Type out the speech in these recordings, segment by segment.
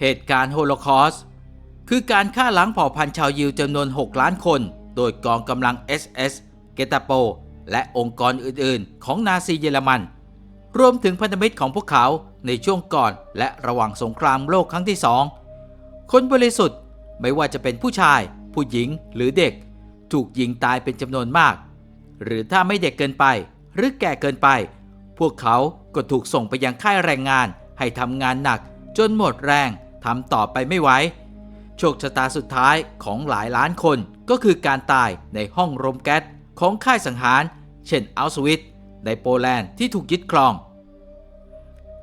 เหตุการณ์โฮโลคอสคือการฆ่าล้างเผ่าพันธุ์ชาวยิวจำนวน 6 ล้านคน โดยกองกำลัง SS เกตาโป และองค์กรอื่นๆ ของนาซีเยอรมัน รวมถึงพันธมิตรของพวกเขาในช่วงก่อนและระหว่างสงครามโลกครั้งที่สองคนบริสุทธิ์ไม่ว่าจะเป็นผู้ชาย ผู้หญิงหรือเด็ก ถูกยิงตายเป็นจำนวนมาก หรือถ้าไม่เด็กเกินไป หรือแก่เกินไป พวกเขาก็ถูกส่งไปยังค่ายแรงงานให้ทำงานหนักจนหมดแรง ทำต่อไปไม่ไหวโชคชะตาสุดท้ายของหลายล้านคนก็คือการตายในห้องรมแก๊สของค่ายสังหาร เช่นอัลสวิตในโปแลนด์ที่ถูกยึดครอง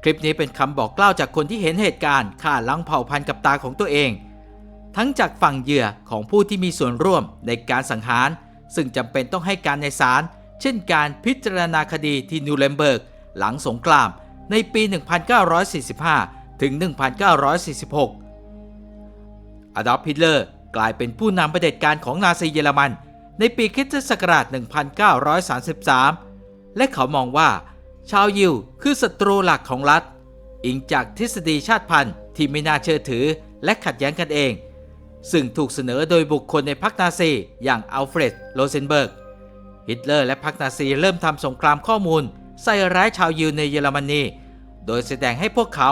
คลิปนี้เป็นคำบอกเล่าจากคนที่เห็นเหตุการณ์ฆ่าล้างเผ่าพันธุ์กับตาของตัวเอง ทั้งจากฝั่งเหยื่อของผู้ที่มีส่วนร่วมในการสังหาร ซึ่งจำเป็นต้องให้การในศาลเช่นการพิจารณาคดีที่นิวเลมเบิร์ก หลังสงครามในปี 1945 ถึง 1946 อดอล์ฟฮิตเลอร์กลายเป็นผู้นำประเด็จการของนาซีเยอรมัน ในปีคิสตศักราช1933 และเขามองว่าชาวยิวคือศัตรูหลักของรัฐ อิงจากทฤษฎีชาติพันธุ์ที่ไม่น่าเชื่อถือและขัดแย้งกันเอง ซึ่งถูกเสนอโดยบุคคลในพรรคนาซีอย่างอัลเฟรด โรเซนเบิร์ก ฮิตเลอร์และพรรคนาซีเริ่มทำสงครามข้อมูล ใส่ร้ายชาวยิวในเยอรมนี โดยแสดงให้พวกเขา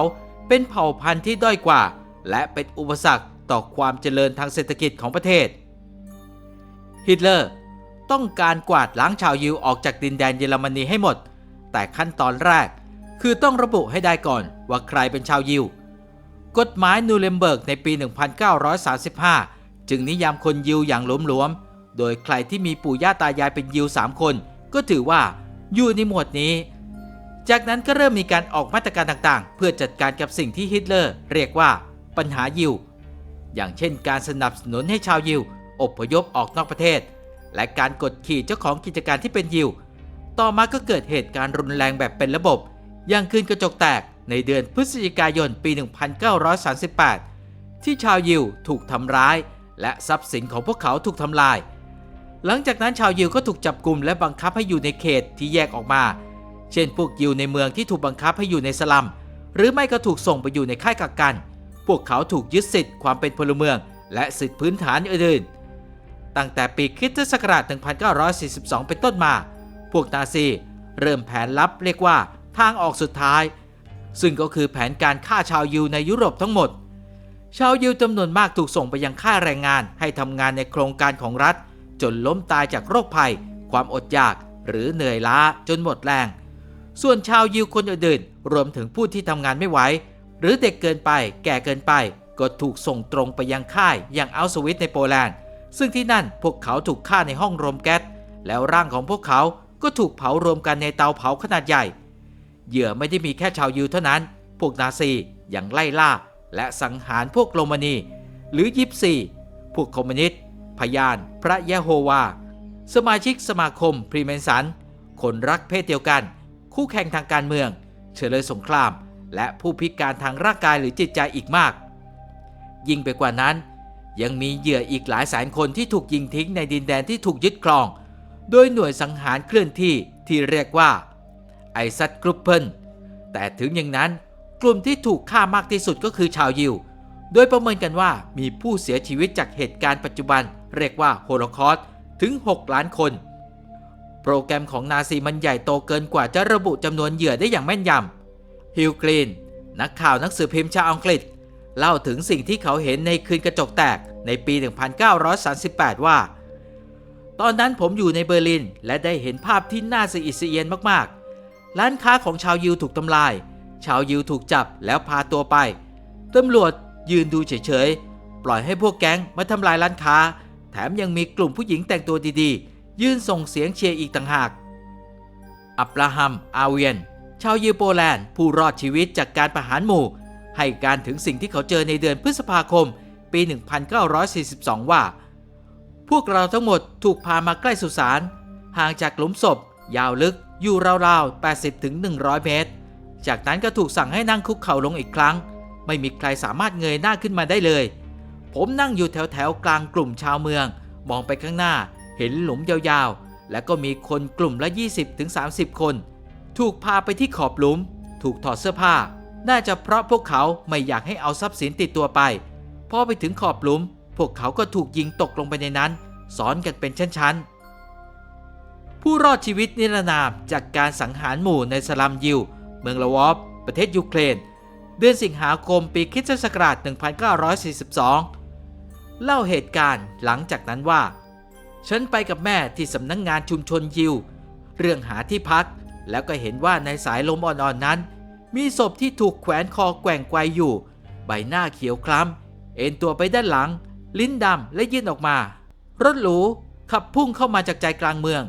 เป็นเผ่าพันธุ์ที่ด้อยกว่า และเป็นอุปสรรคต่อความเจริญทางเศรษฐกิจของประเทศ ฮิตเลอร์ต้องการกวาดล้างชาวยิวออกจากดินแดนเยอรมนีให้หมด แต่ขั้นตอนแรกคือต้องระบุให้ได้ก่อนว่าใครเป็นชาวยิว กฎหมายนูเรมเบิร์กในปี 1935 จึงนิยามคนยิวอย่างหลวมๆ โดยใครที่มีปู่ย่าตายายเป็นยิว 3 คน ก็ถือว่าอยู่ในหมวดนี้ จากนั้นก็เริ่มมีการออกมาตรการต่างๆ เพื่อจัดการกับสิ่งที่ฮิตเลอร์ เรียกว่าปัญหายิว อย่างเช่นการสนับสนุนให้ชาวยิวอพยพออกนอกประเทศ และการกดขี่เจ้าของกิจการที่เป็นยิว ต่อมาก็เกิดเหตุการณ์รุนแรงแบบเป็นระบบ อย่างคืนกระจกแตกในเดือนพฤศจิกายนปี 1938 ที่ชาวยิวถูกทำร้าย และทรัพย์สินของพวกเขาถูกทำลาย หลังจากนั้นชาวยิวก็ถูกจับกลุ่มและบังคับให้อยู่ในเขตที่แยกออกมา เช่นพวกยิวในเมืองที่ถูกบังคับให้อยู่ในสลัม หรือไม่ก็ถูกส่งไปอยู่ในค่ายกักกัน พวกเขาถูกยึดสิทธิ์ความเป็นพลเมือง และสิทธิพื้นฐานอื่นๆ ตั้งแต่ปีคริสตศักราช 1942 เป็นต้นมา พวกนาซีเริ่มแผนลับเรียกว่าทางออกสุดท้าย ซึ่งก็คือแผนการฆ่าชาวยิวในยุโรปทั้งหมด ชาวยิวจำนวนมากถูกส่งไปยังค่ายแรงงานให้ทำงานในโครงการของรัฐ จนล้มตายจากโรคภัย ความอดอยาก หรือเหนื่อยล้าจนหมดแรง ส่วนชาวยิวคนอื่นๆ รวมถึงผู้ที่ทำงานไม่ไหว หรือเด็กเกินไป แก่เกินไป ก็ถูกส่งตรงไปยังค่ายอย่างอัลสวิตในโปแลนด์ ซึ่งที่นั่นพวกเขาถูกฆ่าในห้องรมแก๊ส แล้วร่างของพวกเขาก็ถูกเผารวมกันในเตาเผาขนาดใหญ่ เหยื่อไม่ได้มีแค่ชาวยิวเท่านั้น พวกนาซียังไล่ล่า และสังหารพวกโรมานี หรือยิปซี พวกคอมมิวนิสต์ พยาน พระยะโฮวา สมาชิกสมาคมพรีเมนสัน คนรักเพศเดียวกัน คู่แข่งทางการเมือง เฉลยสงคราม และผู้พิการทางร่างกายหรือจิตใจอีกมาก ยิ่งไปกว่านั้น ยังมีเหยื่ออีกหลายแสนคนที่ถูกยิงทิ้งในดินแดนที่ถูกยึดครอง โดยหน่วยสังหารเคลื่อนที่ที่เรียกว่าไอซัตกรุ๊ปเพิลแต่ถึงอย่างนั้นกลุ่มที่ถูกฆ่ามากที่สุดก็คือชาวยิว โดยประเมินกันว่ามีผู้เสียชีวิตจากเหตุการณ์ปัจจุบัน เรียกว่าโฮโลคอสต์ถึง 6 ล้านคน โปรแกรมของนาซีมันใหญ่โตเกินกว่าจะระบุจำนวนเหยื่อได้อย่างแม่นยำฮิลกรีนนักข่าวนักสือพิมพ์ชาวอังกฤษ เล่าถึงสิ่งที่เขาเห็นในคืนกระจกแตกในปี 1938 ว่า ตอนนั้นผมอยู่ในเบอร์ลิน และได้เห็นภาพที่น่าสะอิดสะเอียนมากๆ ร้านค้าของชาวยิวถูกทำลาย ชาวยิวถูกจับแล้วพาตัวไปตำรวจยืนดูเฉยๆ ปล่อยให้พวกแก๊งมาทำลายร้านค้า แถมยังมีกลุ่มผู้หญิงแต่งตัวดีๆ ยืนส่งเสียงเชียร์อีกต่างหาก อับราฮัม อาเวียน ชาวยิวโปแลนด์ ผู้รอดชีวิตจากการประหารหมู่ ให้การถึงสิ่งที่เขาเจอในเดือนพฤษภาคม ปี 1942 ว่า พวกเราทั้งหมดถูกพามาใกล้สุสาน ห่างจากหลุมศพ ยาวลึก อยู่ราวๆ 80ถึง100 เมตร จากนั้นก็ถูกสั่งให้นั่งคุกเข่าลงอีกครั้ง ไม่มีใครสามารถเงยหน้าขึ้นมาได้เลย ผมนั่งอยู่แถวๆ กลางกลุ่มชาวเมือง มองไปข้างหน้า เห็นหลุมยาวๆ และก็มีคนกลุ่มละ 20ถึง30 คน ถูกพาไปที่ขอบหลุม ถูกถอดเสื้อผ้า น่าจะเพราะพวกเขาไม่อยากให้เอาทรัพย์สินติดตัวไป พอไปถึงขอบหลุม พวกเขาก็ถูกยิงตกลงไปในนั้น ซ้อนกันเป็นชั้นๆ ผู้รอดชีวิตนิรนามจากการสังหารหมู่ในสลัมยิว เมืองลาวอฟประเทศยูเครน เดือนสิงหาคมปีคริสตศักราช 1942 เล่าเหตุการณ์หลังจากนั้นว่า ฉันไปกับแม่ที่สำนักงงานชุมชนยิว เรื่องหาที่พัก แล้วก็เห็นว่าในสายลมอ่อนๆนั้น มีศพที่ถูกแขวนคอแกว่งไกวอยู่ ใบหน้าเขียวคล้ำ เอ็นตัวไปด้านหลัง ลิ้นดำและยื่นออกมา รถหรูขับพุ่งเข้ามาจากใจกลางเมือง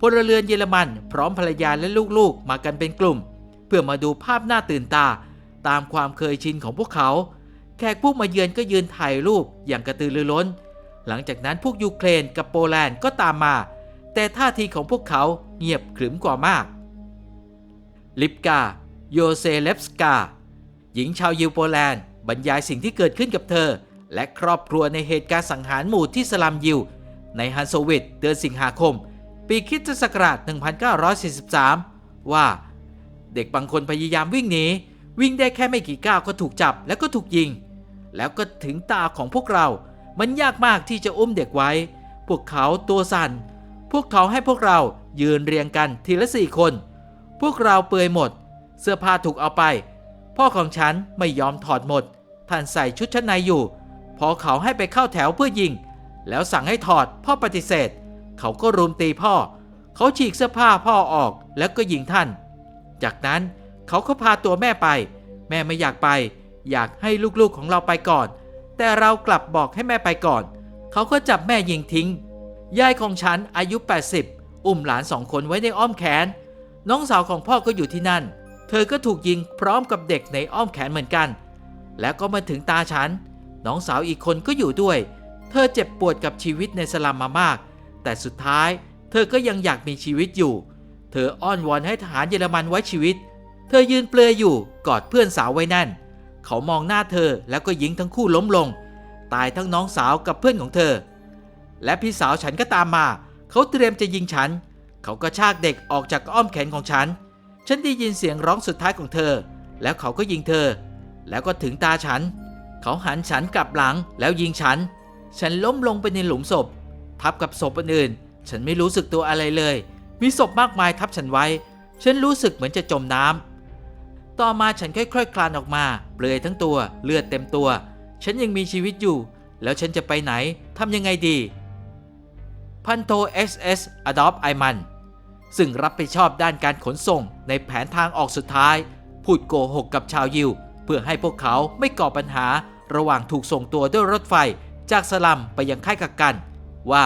พลเรือนเยอรมันพร้อมภรรยาและลูกๆ มากันเป็นกลุ่ม เพื่อมาดูภาพน่าตื่นตา ตามความเคยชินของพวกเขา แขกผู้มาเยือนก็ยืนถ่ายรูปอย่างกระตือรือร้น หลังจากนั้นพวกยูเครนกับโปแลนด์ก็ตามมา แต่ท่าทีของพวกเขาเงียบขรึมกว่ามาก ลิปกา โยเซเลฟสกา หญิงชาวยิวโปแลนด์ บรรยายสิ่งที่เกิดขึ้นกับเธอ และครอบครัวในเหตุการณ์สังหารหมู่ที่สลัมยิว ในฮันโซวิตเดือนสิงหาคม ปีคริสตศักราช 1943 ว่า เด็กบางคนพยายามวิ่งหนีวิ่งได้แค่ไม่กี่ก้าวก็ถูกจับแล้วก็ถูกยิง แล้วก็ถึงตาของพวกเรา มันยากมากที่จะอุ้มเด็กไว้ พวกเขาตัวสั่น พวกเขาให้พวกเรายืนเรียงกันทีละสี่คน พวกเราเปลือยหมด เสื้อผ้าถูกเอาไป พ่อของฉันไม่ยอมถอดหมด ท่านใส่ชุดชั้นในอยู่ พอเขาให้ไปเข้าแถวเพื่อยิง แล้วสั่งให้ถอดพ่อปฏิเสธ เขาก็รุมตีพ่อ เขาฉีกเสื้อผ้าพ่อออกแล้วก็ยิงท่าน จากนั้นเขาก็พาตัวแม่ไป แม่ไม่อยากไป อยากให้ลูกๆของเราไปก่อน แต่เรากลับบอกให้แม่ไปก่อน เขาก็จับแม่ยิงทิ้ง ยายของฉันอายุ 80 อุ้มหลานสองคนไว้ในอ้อมแขน น้องสาวของพ่อก็อยู่ที่นั่น เธอก็ถูกยิงพร้อมกับเด็กในอ้อมแขนเหมือนกัน แล้วก็มาถึงตาฉัน น้องสาวอีกคนก็อยู่ด้วย เธอเจ็บปวดกับชีวิตในสลัมมามาก แต่สุดท้าย เธอก็ยังอยากมีชีวิตอยู่ เธออ้อนวอนให้ทหารเยอรมันไว้ชีวิต เธอยืนเปลือยอยู่กอดเพื่อนสาวไว้แน่น เขามองหน้าเธอแล้วก็ยิงทั้งคู่ล้มลง ตายทั้งน้องสาวกับเพื่อนของเธอ และพี่สาวฉันก็ตามมา เขาเตรียมจะยิงฉัน เขาก็ชากเด็กออกจากอ้อมแขนของฉัน ฉันได้ยินเสียงร้องสุดท้ายของเธอ แล้วเขาก็ยิงเธอ แล้วก็ถึงตาฉัน เขาหันฉันกลับหลังแล้วยิงฉัน ฉันล้มลงไปในหลุมศพ ทับกับศพอื่นๆฉันไม่รู้สึกตัวอะไรเลย มีศพมากมายทับฉันไว้ ฉันรู้สึกเหมือนจะจมน้ำ ต่อมาฉันค่อยๆคลานออกมา เปลือยทั้งตัวเลือดเต็มตัว ฉันยังมีชีวิตอยู่ แล้วฉันจะไปไหนทำยังไงดี พันโท SS Adopt i m a n ซึ่งรับผิดชอบด้านการขนส่งในแผนทางออกสุดท้าย พูดโกหกกับชาวยิว เพื่อให้พวกเขาไม่ก่อปัญหาระหว่างถูกส่งตัวด้วยรถไฟจากสลัมไปยังค่ายกักกัน ว่า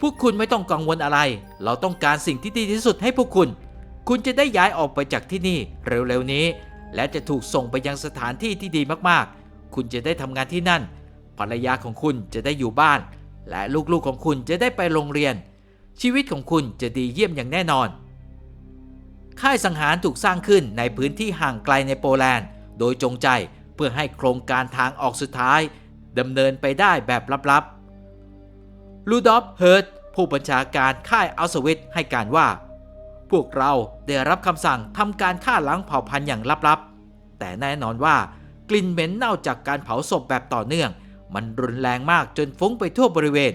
พวกคุณไม่ต้องกังวลอะไร เราต้องการสิ่งที่ดีที่สุดให้พวกคุณ คุณจะได้ย้ายออกไปจากที่นี่เร็วๆนี้ และจะถูกส่งไปยังสถานที่ที่ดีมากๆ คุณจะได้ทำงานที่นั่น ภรรยาของคุณจะได้อยู่บ้าน และลูกๆของคุณจะได้ไปโรงเรียน ชีวิตของคุณจะดีเยี่ยมอย่างแน่นอน ค่ายสังหารถูกสร้างขึ้นในพื้นที่ห่างไกลในโปแลนด์ โดยจงใจเพื่อให้โครงการทางออกสุดท้ายดำเนินไปได้แบบลับๆลูดอฟเฮิร์ตผู้บัญชาการค่ายอัลสวิตให้การว่า พวกเราได้รับคำสั่งทำการฆ่าล้างเผ่าพันธุ์อย่างลับๆ แต่แน่นอนว่ากลิ่นเหม็นเน่าจากการเผาศพแบบต่อเนื่อง มันรุนแรงมากจนฟุ้งไปทั่วบริเวณ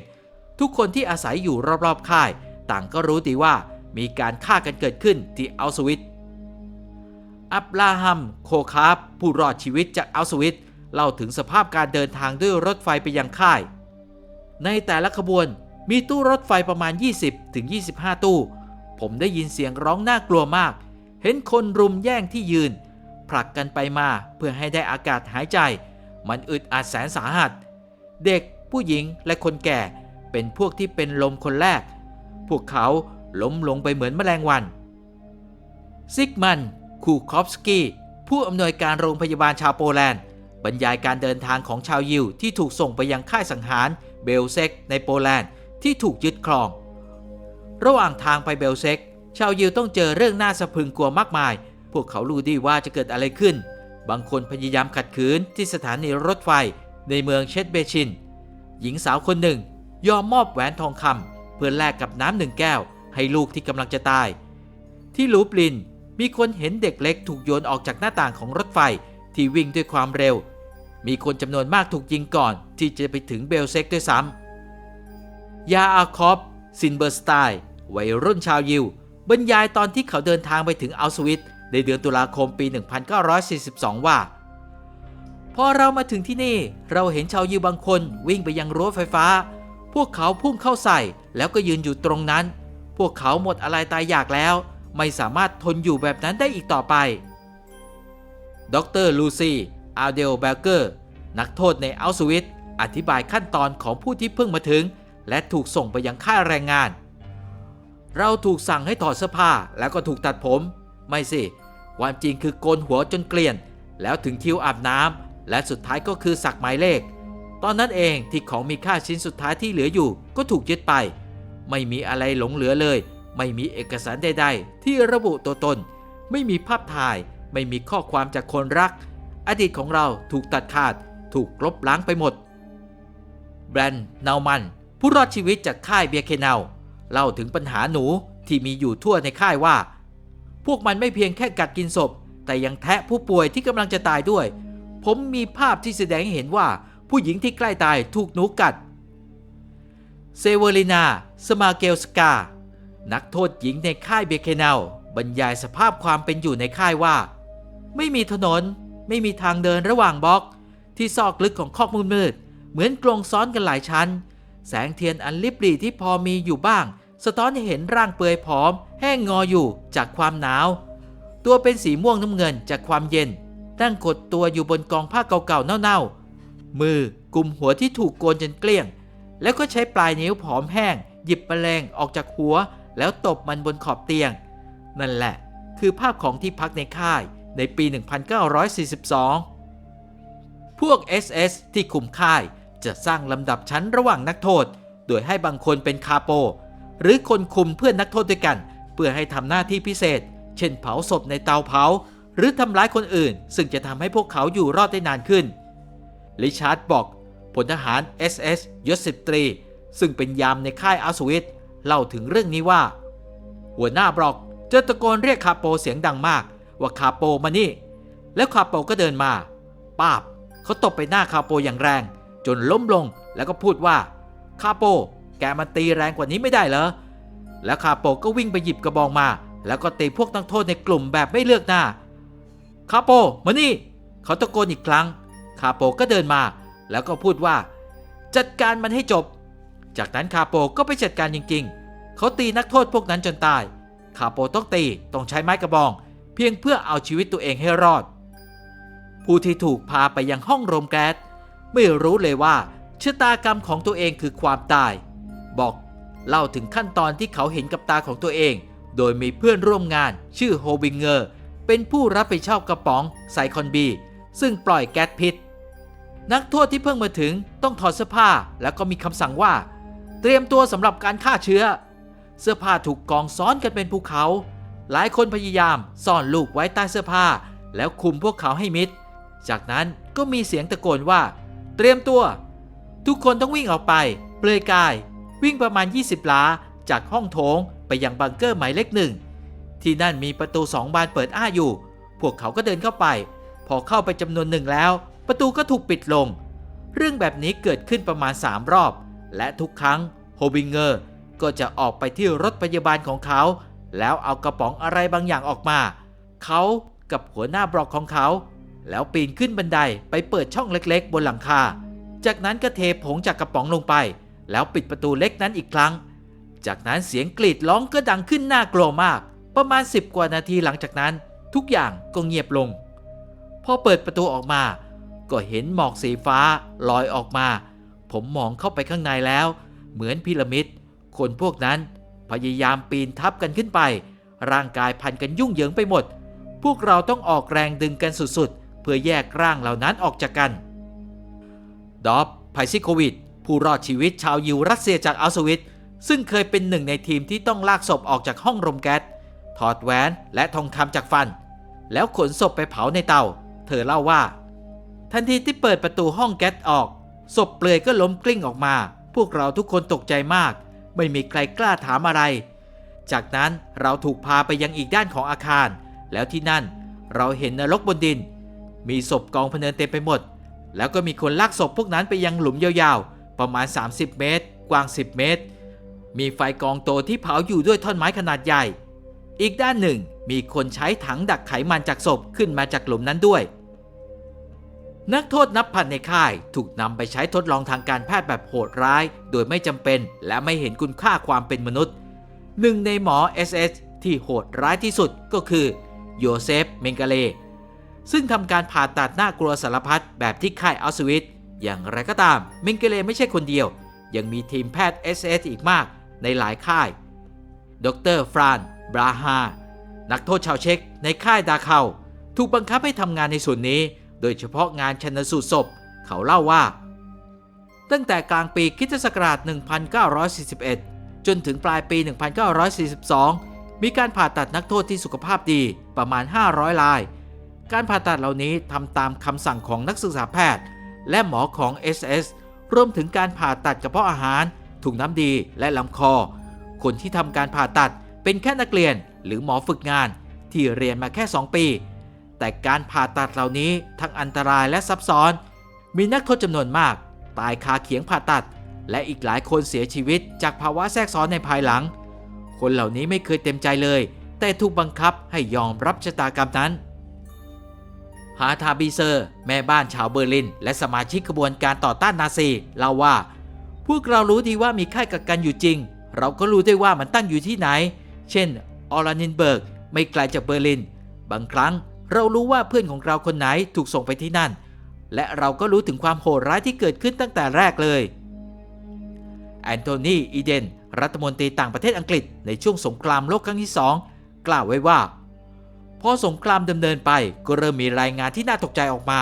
ทุกคนที่อาศัยอยู่รอบๆค่าย ต่างก็รู้ดีว่ามีการฆ่ากันเกิดขึ้นที่อัลสวิตอับราฮัม โคคาฟผู้รอดชีวิตจากอัลสวิตเล่าถึงสภาพการเดินทางด้วยรถไฟไปยังค่าย ในแต่ละขบวนมีตู้รถไฟประมาณ 20-25 ตู้ ผมได้ยินเสียงร้องน่ากลัวมาก เห็นคนรุมแย่งที่ยืน ผลักกันไปมาเพื่อให้ได้อากาศหายใจ มันอึดอัดแสนสาหัส เด็กผู้หญิงและคนแก่เป็นพวกที่เป็นลมคนแรก พวกเขาล้มลงไปเหมือนแมลงวัน ซิกมัน คูคอฟสกี้ ผู้อำนวยการโรงพยาบาลชาวโปแลนด์ บรรยายการเดินทางของชาวยิวที่ถูกส่งไปยังค่ายสังหารเบลเซกในโปแลนด์ที่ถูกยึดครอง ระหว่างทางไปเบลเซกชาวยิวต้องเจอเรื่องน่าสะพึงกลัวมากมาย พวกเขารู้ดีว่าจะเกิดอะไรขึ้น บางคนพยายามขัดขืนที่สถานีรถไฟในเมืองเชตเบชิน หญิงสาวคนหนึ่ง ยอมมอบแหวนทองคำเพื่อแลกกับน้ำหนึ่งแก้ว ให้ลูกที่กำลังจะตาย ที่ลูปลินมีคนเห็นเด็กเล็กถูกโยนออกจากหน้าต่างของรถไฟที่วิ่งด้วยความเร็ว มีคนจำนวนมากถูกยิงก่อนที่จะไปถึงเบลเซ็กด้วยซ้ำยาอาคอฟ ซินเบอร์สไตน์วัยรุ่นชาวยิว บรรยายตอนที่เขาเดินทางไปถึงอัลสวิตในเดือนตุลาคมปี 1942 ว่า พอเรามาถึงที่นี่เราเห็นชาวยิวบางคนวิ่งไปยังรั้วไฟฟ้า พวกเขาพุ่งเข้าใส่แล้วก็ยืนอยู่ตรงนั้น พวกเขาหมดอะไรตายอยากแล้ว ไม่สามารถทนอยู่แบบนั้นได้อีกต่อไป ดรลูซีอาเดลเบลเกอร์ นักโทษในอัลสวิตอธิบายขั้นตอนของผู้ที่เพิ่งมาถึง และถูกส่งไปยังค่ายแรงงาน เราถูกสั่งให้ถอดเสื้อผ้าแล้วก็ถูกตัดผม ไม่สิ ความจริงคือโกนหัวจนเกลียน แล้วถึงคิวอาบน้ำและสุดท้ายก็คือสักหมายเลข ตอนนั้นเองที่ของมีค่าชิ้นสุดท้ายที่เหลืออยู่ก็ถูกยึดไป ไม่มีอะไรหลงเหลือเลย ไม่มีเอกสารใด ๆ ที่ระบุตัวตน ไม่มีภาพถ่าย ไม่มีข้อความจากคนรัก อดีตของเราถูกตัดขาด ถูกลบล้างไปหมดแบรนด์นามัน ผู้รอดชีวิตจากค่ายเบียเคเนาเล่าถึงปัญหาหนูที่มีอยู่ทั่วในค่ายว่า พวกมันไม่เพียงแค่กัดกินศพ แต่ยังแทะผู้ป่วยที่กำลังจะตายด้วย ผมมีภาพที่แสดงให้เห็นว่าผู้หญิงที่ใกล้ตายถูกหนูกัด เซเวอรินา สมาเกลสกา นักโทษหญิงในค่ายเบเคเนลบรรยายสภาพความเป็นอยู่ในค่ายว่า ไม่มีถนน ไม่มีทางเดินระหว่างบล็อก ที่ซอกลึกของคอกมืดๆเหมือนกลงซ้อนกันหลายชั้น แสงเทียนอันลิบหรี่ที่พอมีอยู่บ้าง สะท้อนให้เห็นร่างเปลือยผอม แห้งงออยู่จากความหนาว ตัวเป็นสีม่วงน้ำเงินจากความเย็นตั้งกดตัวอยู่บนกองผ้าเก่าๆเน่าๆ มือกุมหัวที่ถูกโกนจนเกลี้ยง แล้วก็ใช้ปลายนิ้วผอมแห้ง หยิบแมลงออกจากหัว แล้วตบมันบนขอบเตียง นั่นแหละ คือภาพของที่พักในค่ายในปี 1942 พวก SS ที่คุมค่าย จะสร้างลำดับชั้นระหว่างนักโทษ โดยให้บางคนเป็นคาโป หรือคนคุมเพื่อนนักโทษด้วยกัน เพื่อให้ทำหน้าที่พิเศษ เช่นเผาศพในเตาเผา หรือทำร้ายคนอื่น ซึ่งจะทำให้พวกเขาอยู่รอดได้นานขึ้นลิชาร์ดบอกพลทหาร SS ยศสิบตรี ซึ่งเป็นยามในค่ายอัสวิตเล่าถึงเรื่องนี้ว่า หัวหน้าบอกจะตะโกนเรียกคาโปเสียงดังมาก ว่าคาโปมานี่ แล้วคาโปก็เดินมา ป้าบเขาตบไปหน้าคาโปอย่างแรง จนล้มลงแล้วก็พูดว่าคาโป แกมันตีแรงกว่านี้ไม่ได้เหรอ แล้วคาโปก็วิ่งไปหยิบกระบองมา แล้วก็ตีพวกนักโทษในกลุ่มแบบไม่เลือกหน้า คาโปมานี่ เขาตะโกนอีกครั้ง คาโปก็เดินมา แล้วก็พูดว่า จัดการมันให้จบ จากนั้นคาโปก็ไปจัดการจริงๆ เขาตีนักโทษพวกนั้นจนตาย คาโปต้องตี ต้องใช้ไม้กระบอง เพียงเพื่อเอาชีวิตตัวเองให้รอด ผู้ที่ถูกพาไปยังห้องรมแก๊ส ไม่รู้เลยว่าชะตากรรมของตัวเองคือความตาย บอกเล่าถึงขั้นตอนที่เขาเห็นกับตาของตัวเอง โดยมีเพื่อนร่วมงานชื่อโฮบิงเกอร์ เป็นผู้รับผิดชอบกระป๋องไซคอนบี ซึ่งปล่อยแก๊สพิษ นักโทษที่เพิ่งมาถึงต้องถอดเสื้อผ้าแล้วก็มีคำสั่งว่า เตรียมตัวสำหรับการฆ่าเชื้อ เสื้อผ้าถูกกองซ้อนกันเป็นภูเขา หลายคนพยายามซ่อนลูกไว้ใต้เสื้อผ้า แล้วคุมพวกเขาให้มิด จากนั้นก็มีเสียงตะโกนว่า เตรียมตัว ทุกคนต้องวิ่งออกไป เปลือยกาย วิ่งประมาณ 20 ล้า จากห้องโถงไปยังบังเกอร์หมายเลขหนึ่ง ที่นั่นมีประตูสองบานเปิดอ้าอยู่ พวกเขาก็เดินเข้าไป พอเข้าไปจำนวนหนึ่งแล้ว ประตูก็ถูกปิดลง เรื่องแบบนี้เกิดขึ้นประมาณ 3 รอบ และทุกครั้งโฮบิงเกอร์ก็จะออกไปที่รถพยาบาลของเขา แล้วเอากระป๋องอะไรบางอย่างออกมา เขากับหัวหน้าบล็อกของเขา แล้วปีนขึ้นบันไดไปเปิดช่องเล็กๆ บนหลังคา จากนั้นก็เทผงจากกระป๋องลงไป แล้วปิดประตูเล็กนั้นอีกครั้ง จากนั้นเสียงกรีดร้องก็ดังขึ้นน่ากลัวมาก ประมาณ 10 กว่านาทีหลังจากนั้น ทุกอย่างก็เงียบลง พอเปิดประตูออกมา ก็เห็นหมอกสีฟ้าลอยออกมา ผมมองเข้าไปข้างในแล้ว เหมือนพีระมิด คนพวกนั้นพยายามปีนทับกันขึ้นไป ร่างกายพันกันยุ่งเหยิงไปหมด พวกเราต้องออกแรงดึงกันสุดๆ พื่อแยกร่างเหล่านั้นออกจากกัน ดอบไพซิโควิด ผู้รอดชีวิตชาวยิวรัสเซียจากอัลสวิตซึ่งเคยเป็นหนึ่งในทีมที่ต้องลากศพออกจากห้องรมแก๊สถอดแหวนและทองคำจากฟัน แล้วขนศพไปเผาในเตา เธอเล่าว่า ทันทีที่เปิดประตูห้องแก๊สออก ศพเปลือยก็ล้มกลิ้งออกมา พวกเราทุกคนตกใจมาก ไม่มีใครกล้าถามอะไร จากนั้นเราถูกพาไปยังอีกด้านของอาคาร แล้วที่นั่นเราเห็นนรกบนดิน มีศพกองพเนินเต็มไปหมด แล้วก็มีคนลากศพพวกนั้นไปยังหลุมยาวๆ ประมาณ 30 เมตร กว้าง 10 เมตร มีไฟกองโตที่เผาอยู่ด้วยท่อนไม้ขนาดใหญ่ อีกด้านหนึ่งมีคนใช้ถังดักไขมันจากศพขึ้นมาจากหลุมนั้นด้วย นักโทษนับพันในค่ายถูกนำไปใช้ทดลองทางการแพทย์แบบโหดร้าย โดยไม่จำเป็นและไม่เห็นคุณค่าความเป็นมนุษย์หนึ่งในหมอ SS ที่โหดร้ายที่สุดก็คือโยเซฟ เมงกาเล ซึ่งทำการผ่าตัดหน้ากลัวสารพัดแบบที่ค่ายอัลสวิตอย่างไรก็ตามเมงเกเลไม่ใช่คนเดียว ยังมีทีมแพทย์ SS อีกมากในหลายค่าย ดรฟราน บราฮา นักโทษชาวเช็กในค่ายดาเคาถูกบังคับให้ทำงานในส่วนนี้ โดยเฉพาะงานชันสูตรศพ เขาเล่าว่า ตั้งแต่กลางปีคริสตศักราช 1941 จนถึงปลายปี 1942 มีการผ่าตัดนักโทษที่สุขภาพดีประมาณ 500ราย การผ่าตัดเหล่านี้ทำตามคำสั่งของนักศึกษาแพทย์ และหมอของ SS รวมถึงการผ่าตัดกระเพาะอาหาร ถุงน้ำดีและลำคอ คนที่ทำการผ่าตัดเป็นแค่นักเรียนหรือหมอฝึกงาน ที่เรียนมาแค่ 2 ปี แต่การผ่าตัดเหล่านี้ทั้งอันตรายและซับซ้อน มีนักโทษจำนวนมาก ตายคาเขียงผ่าตัด และอีกหลายคนเสียชีวิต จากภาวะแทรกซ้อนในภายหลัง คนเหล่านี้ไม่เคยเต็มใจเลย แต่ถูกบังคับให้ยอมรับชะตากรรมนั้น ฮาทาบีเซอร์ แม่บ้านชาวเบอร์ลิน และสมาชิกขบวนการต่อต้านนาซีเล่าว่า พวกเรารู้ดีว่ามีค่ายกักกันอยู่จริง เราก็รู้ด้วยว่ามันตั้งอยู่ที่ไหน เช่น ออรานินเบิร์ก ไม่ไกลจากเบอร์ลิน บางครั้งเรารู้ว่าเพื่อนของเราคนไหนถูกส่งไปที่นั่น และเราก็รู้ถึงความโหดร้ายที่เกิดขึ้นตั้งแต่แรกเลยแอนโทนีอีเดน รัฐมนตรีต่างประเทศอังกฤษในช่วงสงครามโลกครั้งที่สองกล่าวไว้ว่า พอสงครามดำเนินไปก็เริ่มมีรายงานที่น่าตกใจออกมา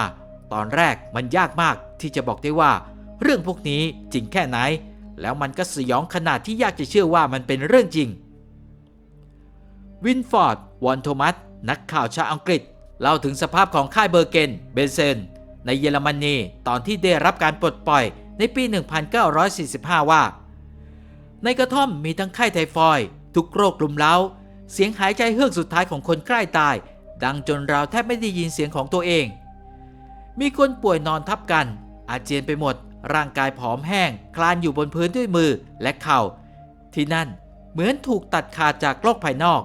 ตอนแรกมันยากมากที่จะบอกได้ว่า เรื่องพวกนี้จริงแค่ไหน แล้วมันก็สยองขนาดที่ยากจะเชื่อว่ามันเป็นเรื่องจริง วินฟอร์ด วอนโทมัส นักข่าวชาวอังกฤษ เล่าถึงสภาพของค่ายเบอร์เกน เบเซน ในเยอรมนีตอนที่ได้รับการปลดปล่อยในปี 1945 ว่า ในกระท่อมมีทั้งไข้ไทฟอยด์ทุกโรคลุมเล้า เสียงหายใจเฮือกสุดท้ายของคนใกล้ตาย ดังจนเราแทบไม่ได้ยินเสียงของตัวเอง มีคนป่วยนอนทับกัน อาเจียนไปหมด ร่างกายผอมแห้ง คลานอยู่บนพื้นด้วยมือและเข่า ที่นั่นเหมือนถูกตัดขาดจากโลกภายนอก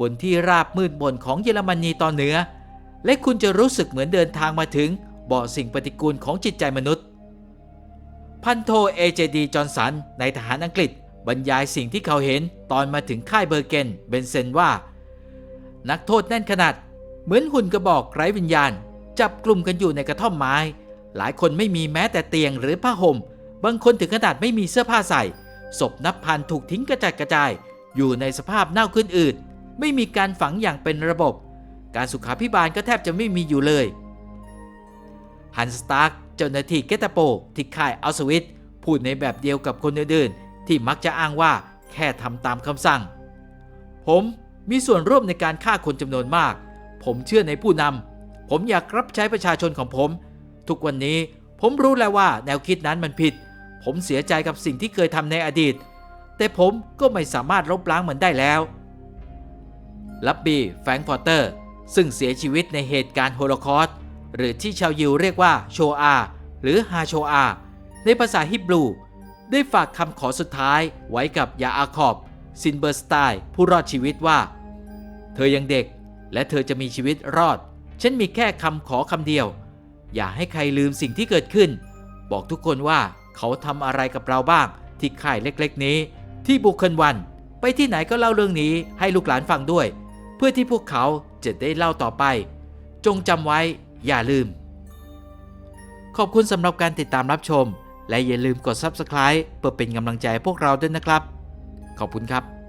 บนที่ราบมืดบนของเยอรมนีตอนเหนือ และคุณจะรู้สึกเหมือนเดินทางมาถึงบ่อสิ่งปฏิกูลของจิตใจมนุษย์ พันโทเอเจดีจอห์นสันในทหารอังกฤษ บรรยายสิ่งที่เขาเห็นตอนมาถึงค่ายเบอร์เกนเบนเซนว่า นักโทษแน่นขนาด เหมือนหุ่นกระบอกไร้วิญญาณ จับกลุ่มกันอยู่ในกระท่อมไม้ หลายคนไม่มีแม้แต่เตียงหรือผ้าห่ม บางคนถึงขนาดไม่มีเสื้อผ้าใส่ ศพนับพันถูกทิ้งกระจัดกระจาย อยู่ในสภาพเน่าขึ้นอืดไม่มีการฝังอย่างเป็นระบบ การสุขาพิบาลก็แทบจะไม่มีอยู่เลยฮันสตาร์กเจ้าหน้าที่เกตาโปที่ค่ายอัลสวิตพูดในแบบเดียวกับคนอื่นๆ ที่มักจะอ้างว่าแค่ทำตามคำสั่ง ผมมีส่วนร่วมในการฆ่าคนจำนวนมาก ผมเชื่อในผู้นำ ผมอยากรับใช้ประชาชนของผม ทุกวันนี้ผมรู้แล้วว่าแนวคิดนั้นมันผิด ผมเสียใจกับสิ่งที่เคยทำในอดีต แต่ผมก็ไม่สามารถลบล้างมันได้แล้ว ลับบี้แฟรงค์พอร์เตอร์ ซึ่งเสียชีวิตในเหตุการณ์โฮโลคอสต์หรือที่ชาวยิวเรียกว่าโชอา หรือฮาโชอา ในภาษาฮิบรู ได้ฝากคำขอสุดท้ายไว้กับยาอาคอบซินเบอร์สไตน์ผู้รอดชีวิตว่า เธอยังเด็กและเธอจะมีชีวิตรอด ฉันมีแค่คำขอคำเดียว อย่าให้ใครลืมสิ่งที่เกิดขึ้น บอกทุกคนว่าเขาทำอะไรกับเราบ้าง ที่ค่ายเล็กๆนี้ ที่บุคคลวัน ไปที่ไหนก็เล่าเรื่องนี้ให้ลูกหลานฟังด้วย เพื่อที่พวกเขาจะได้เล่าต่อไป จงจำไว้อย่าลืม ขอบคุณสำหรับการติดตามรับชม และอย่าลืมกด Subscribe เพื่อเป็นกำลังใจพวกเราด้วยนะครับ ขอบคุณครับ